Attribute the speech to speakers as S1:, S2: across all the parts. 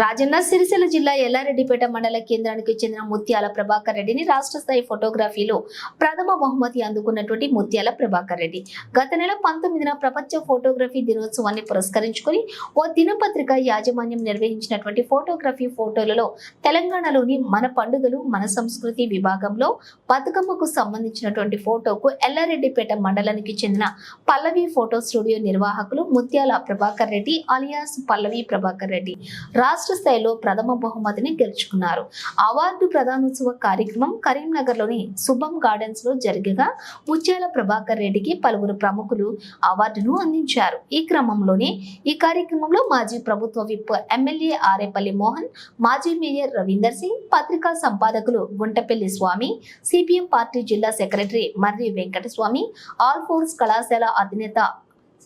S1: రాజన్న సిరిసిల్ల జిల్లా ఎల్లారెడ్డిపేట మండల కేంద్రానికి చెందిన ముత్యాల ప్రభాకర్ రెడ్డిని రాష్ట్ర స్థాయి ఫోటోగ్రఫీలో ప్రథమ బహుమతి అందుకున్నటువంటి ముత్యాల ప్రభాకర్ రెడ్డి. గత నెల పంతొమ్మిదిన ప్రపంచ ఫోటోగ్రఫీ దినోత్సవాన్ని పురస్కరించుకొని ఓ దినపత్రిక యాజమాన్యం నిర్వహించినటువంటి ఫోటోగ్రఫీ ఫోటోలలో తెలంగాణలోని మన పండుగలు మన సంస్కృతి విభాగంలో బతుకమ్మకు సంబంధించినటువంటి ఫోటోకు ఎల్లారెడ్డిపేట మండలానికి చెందిన పల్లవి ఫోటో స్టూడియో నిర్వాహకులు ముత్యాల ప్రభాకర్ రెడ్డి అలియాస్ పల్లవి ప్రభాకర్ రెడ్డి. రాష్ట్ర రాష్ట్ర స్థాయిలో ప్రథమ బహుమతిని గెలుచుకున్నారు. అవార్డు ప్రధానోత్సవ కార్యక్రమం కరీంనగర్లోని శుభం గార్డెన్స్లో జరిగగా ముత్యాల ప్రభాకర్ రెడ్డికి పలువురు ప్రముఖులు అవార్డును అందించారు. ఈ క్రమంలోనే ఈ కార్యక్రమంలో మాజీ ప్రభుత్వ విప్ ఎమ్మెల్యే ఆరేపల్లి మోహన్ మాజీ మేయర్ రవీందర్ సింగ్ పత్రికా సంపాదకులు గుంటపల్లి స్వామి సిపిఎం పార్టీ జిల్లా secretary Marri Venkataswamy all force కళాశాల అధినేత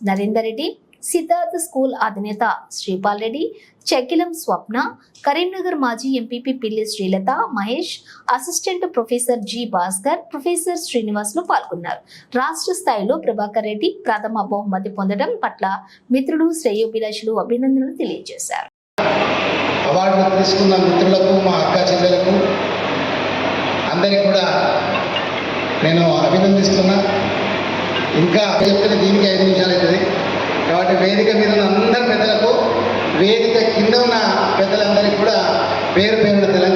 S1: నరేందర్ రెడ్డి సిద్ధార్థ్ స్కూల్ అధినేత శ్రీపాల్ రెడ్డి చెక్కిలం స్వప్న కరీంనగర్ మాజీ MPP Pilli Srilatha Mahesh assistant professor G Bhaskar professor Srinivasulu పాల్గొన్నారు. రాష్ట్ర స్థాయిలో ప్రభాకర్ రెడ్డి ప్రథమ బహుమతి పొందడం పట్ల మిత్రుడు శ్రేయోభిలాషులు అభినందనలు తెలియజేశారు.
S2: అవార్డు తీసుకున్న మిత్రులకు మా అక్క చెల్లెలకు అందరికీ కూడా నేను అభినందిస్తున్నా. ఇంకా చెప్తున్న దీనికి ఐదు నిమిషాలు అవుతుంది. వేదిక మీద ఉన్న అందరి పెద్దలకు వేదిక కింద ఉన్న పెద్దలందరికీ కూడా పేరు పేరున తెలంగాణ